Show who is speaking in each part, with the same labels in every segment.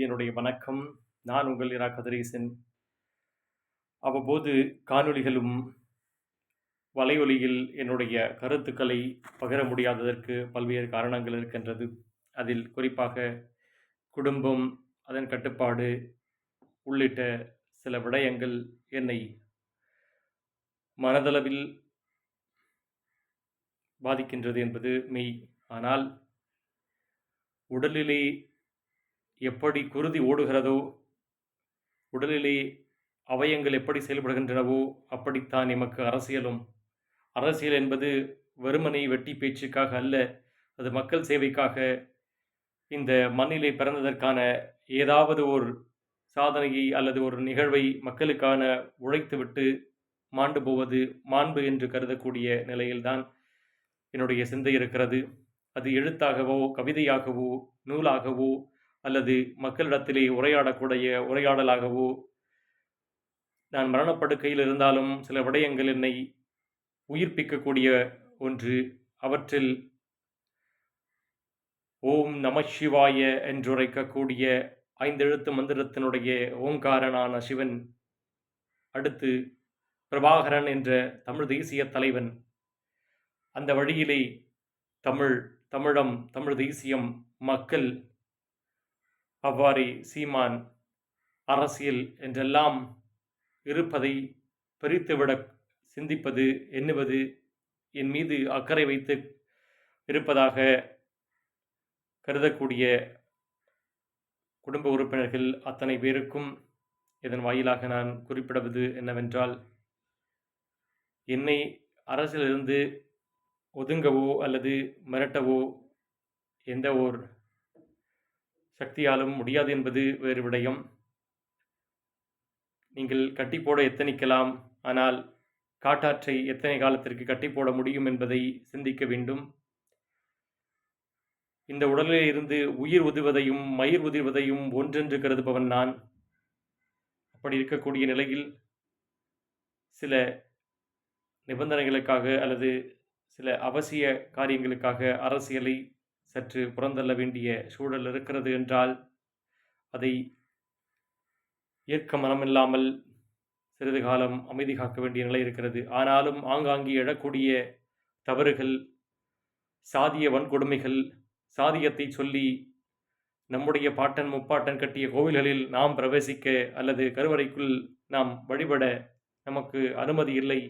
Speaker 1: என்னுடைய வணக்கம். நான் உங்கள் இரா கதிரேசன். அவ்வப்போது காணொளிகளும் வலையொலியில் என்னுடைய கருத்துக்களை பகிர முடியாததற்கு பல்வேறு காரணங்கள் இருக்கின்றது. அதில் குறிப்பாக குடும்பம் அதன் கட்டுப்பாடு உள்ளிட்ட சில விடயங்கள் என்னை மனதளவில் பாதிக்கின்றது என்பது மெய். ஆனால் உடலிலே எப்படி குருதி ஓடுகிறதோ உடலிலே அவயங்கள் எப்படி செயல்படுகின்றனவோ அப்படித்தான் எமக்கு அரசியலும். அரசியல் என்பது வெறுமனை வெட்டி பேச்சுக்காக அல்ல அது மக்கள் சேவைக்காக. இந்த மண்ணிலே பிறந்ததற்கான ஏதாவது ஒரு சாதனையை அல்லது ஒரு நிகழ்வை மக்களுக்கான உழைத்துவிட்டு மாண்டு போவது மாண்பு என்று கருதக்கூடிய நிலையில்தான் என்னுடைய சிந்தை இருக்கிறது. அது எழுத்தாகவோ கவிதையாகவோ நூலாகவோ அல்லது மக்களிடத்திலே உரையாடக்கூடிய உரையாடலாகவோ நான் மரணப்படுக்கையில் இருந்தாலும் சில விடயங்கள் என்னை உயிர்ப்பிக்கக்கூடிய ஒன்று. அவற்றில் ஓம் நம சிவாய என்றுரைக்கக்கூடிய ஐந்தெழுத்து மந்திரத்தினுடைய ஓங்காரனான சிவன் அடுத்து பிரபாகரன் என்ற தமிழ் தேசிய தலைவன். அந்த வழியிலே தமிழ் தமிழம் தமிழ் தேசியம் மக்கள் அவ்வாறே சீமான் அரசியல் என்றெல்லாம் இருப்பதை பிரித்துவிட சிந்திப்பது எண்ணுவது என் மீது அக்கறை வைத்து இருப்பதாக கருதக்கூடிய குடும்ப உறுப்பினர்கள் அத்தனை பேருக்கும் இதன் வாயிலாக நான் குறிப்பிடுவது என்னவென்றால் என்னை அரசிலிருந்து ஒதுங்கவோ அல்லது மிரட்டவோ எந்த ஓர் சக்தியாலும் முடியாது என்பது வேறு விடயம். நீங்கள் கட்டி போட எத்தனிக்கலாம்? ஆனால் காட்டாற்றை எத்தனை காலத்திற்கு கட்டி போட முடியும் என்பதை சிந்திக்க வேண்டும். இந்த உடலில் இருந்து உயிர் உதிர்வதையும் மயிர் உதிர்வதையும் ஒன்றென்று கருதுபவன் நான். அப்படி இருக்கக்கூடிய நிலையில் சில நிபந்தனைகளுக்காக அல்லது சில அவசிய காரியங்களுக்காக அரசியலை சற்று புறந்தள்ள வேண்டிய சூழல் இருக்கிறது என்றால் அதை ஏற்க மனமில்லாமல் சிறிது காலம் அமைதி காக்க வேண்டிய நிலை இருக்கிறது. ஆனாலும் ஆங்காங்கே எழக்கூடிய தவறுகள் சாதிய வன்கொடுமைகள் சாதியத்தை சொல்லி நம்முடைய பாட்டன் முப்பாட்டன் கட்டிய கோவில்களில் நாம் பிரவேசிக்க அல்லது கருவறைக்குள் நாம் வழிபட நமக்கு அனுமதி இல்லை.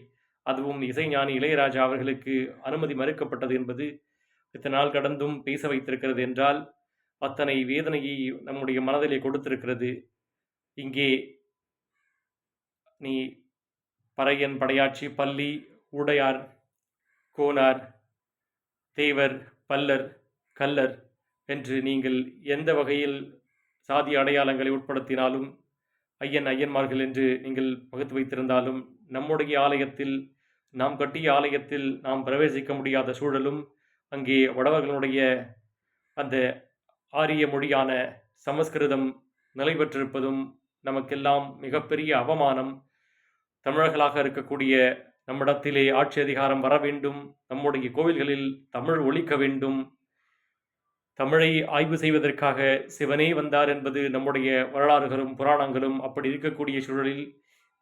Speaker 1: அதுவும் இசைஞானி இளையராஜா அவர்களுக்கு அனுமதி மறுக்கப்பட்டது என்பது இத்தனை நாள் கடந்தும் பேச வைத்திருக்கிறது என்றால் அத்தனை வேதனையை நம்முடைய மனதிலே கொடுத்திருக்கிறது. இங்கே நீ பறையன் படையாட்சி பள்ளி உடையார் கோனார் தேவர் பல்லர் கல்லர் என்று நீங்கள் எந்த வகையில் சாதி அடையாளங்களை உட்படுத்தினாலும் ஐயன் ஐயன்மார்கள் என்று நீங்கள் பகுத்து வைத்திருந்தாலும் நம்முடைய ஆலயத்தில் நாம் கட்டிய ஆலயத்தில் நாம் பிரவேசிக்க முடியாத சூழலும் அங்கே வடவர்களுடைய அந்த ஆரிய மொழியான சமஸ்கிருதம் நிலை பெற்றிருப்பதும் நமக்கெல்லாம் மிகப்பெரிய அவமானம். தமிழர்களாக இருக்கக்கூடிய நம்மிடத்திலே ஆட்சி அதிகாரம் வர வேண்டும். நம்முடைய கோவில்களில் தமிழ் ஒழிக்க வேண்டும். தமிழை ஆய்வு செய்வதற்காக சிவனே வந்தார் என்பது நம்முடைய வரலாறுகளும் புராணங்களும் அப்படி இருக்கக்கூடிய சூழலில்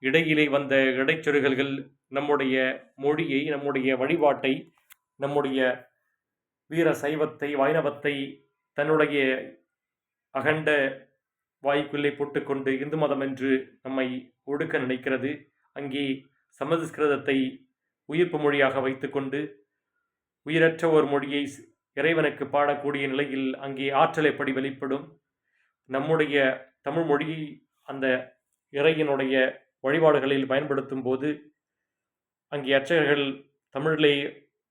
Speaker 1: இடையிலே வந்த இடைச்சொருகல்கள் நம்முடைய மொழியை நம்முடைய வழிபாட்டை நம்முடைய வீர சைவத்தை வைணவத்தை தன்னுடைய அகண்ட வாய்க்குள்ளே போட்டுக்கொண்டு இந்து மதம் என்று நம்மை ஒடுக்க நினைக்கிறது. அங்கே சமஸ்கிருதத்தை உயிர்ப்பு மொழியாக வைத்துக்கொண்டு உயிரற்ற ஒரு மொழியை இறைவனுக்கு பாடக்கூடிய நிலையில் அங்கே ஆற்றல் எப்படி வெளிப்படும்? நம்முடைய தமிழ் மொழி அந்த இறையினுடைய வழிபாடுகளில் பயன்படுத்தும் போது அங்கே அர்ச்சகர்கள் தமிழிலே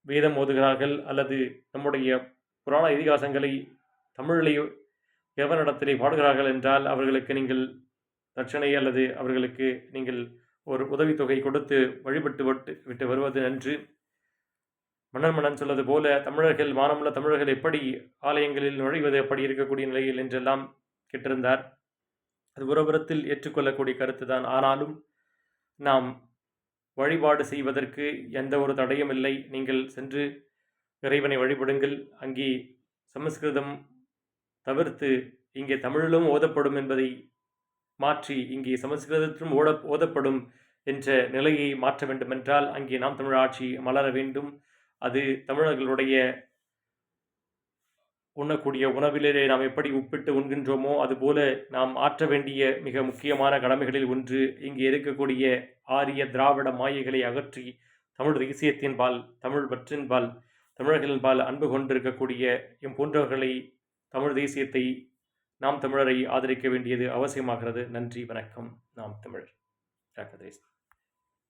Speaker 1: வேதம் ஓதுகிறார்கள் அல்லது நம்முடைய புராண இதிகாசங்களை தமிழிலே எவனிடத்திலே பாடுகிறார்கள் என்றால் அவர்களுக்கு நீங்கள் தட்சணை அல்லது அவர்களுக்கு நீங்கள் ஒரு உதவித்தொகை கொடுத்து வழிபட்டு விட்டு விட்டு வருவது நன்று. மன்னன் மன்னன் சொல்வது போல தமிழர்கள் மானமுள்ள தமிழர்கள் எப்படி ஆலயங்களில் நுழைவது எப்படி இருக்கக்கூடிய நிலையில் என்றெல்லாம் கேட்டிருந்தார். அது ஒருபுறத்தில் ஏற்றுக்கொள்ளக்கூடிய கருத்து தான் ஆனாலும் நாம் வழிபாடு செய்வதற்கு எந்த ஒரு தடையும் இல்லை. நீங்கள் சென்று இறைவனை வழிபடுங்கள். அங்கே சமஸ்கிருதம் தவிர்த்து இங்கே தமிழிலும் ஓதப்படும் என்பதை மாற்றி இங்கே சமஸ்கிருதத்திலும் ஓட ஓதப்படும் என்ற நிலையை மாற்ற வேண்டுமென்றால் அங்கே நாம் தமிழ் ஆட்சி மலர வேண்டும். அது தமிழர்களுடைய உண்ணக்கூடிய உணவிலே நாம் எப்படி உப்பிட்டு உண்கின்றோமோ அதுபோல நாம் ஆற்ற வேண்டிய மிக முக்கியமான கடமைகளில் ஒன்று இங்கே இருக்கக்கூடிய ஆரிய திராவிட மாயைகளை அகற்றி தமிழ் தேசியத்தின்பால் தமிழ் பற்றின்பால் தமிழர்களின்பால் அன்பு கொண்டிருக்கக்கூடிய எம் போன்றவர்களை தமிழ் தேசியத்தை நாம் தமிழரை ஆதரிக்க வேண்டியது அவசியமாகிறது. நன்றி வணக்கம். நாம் தமிழர். ஜாக்கிரதை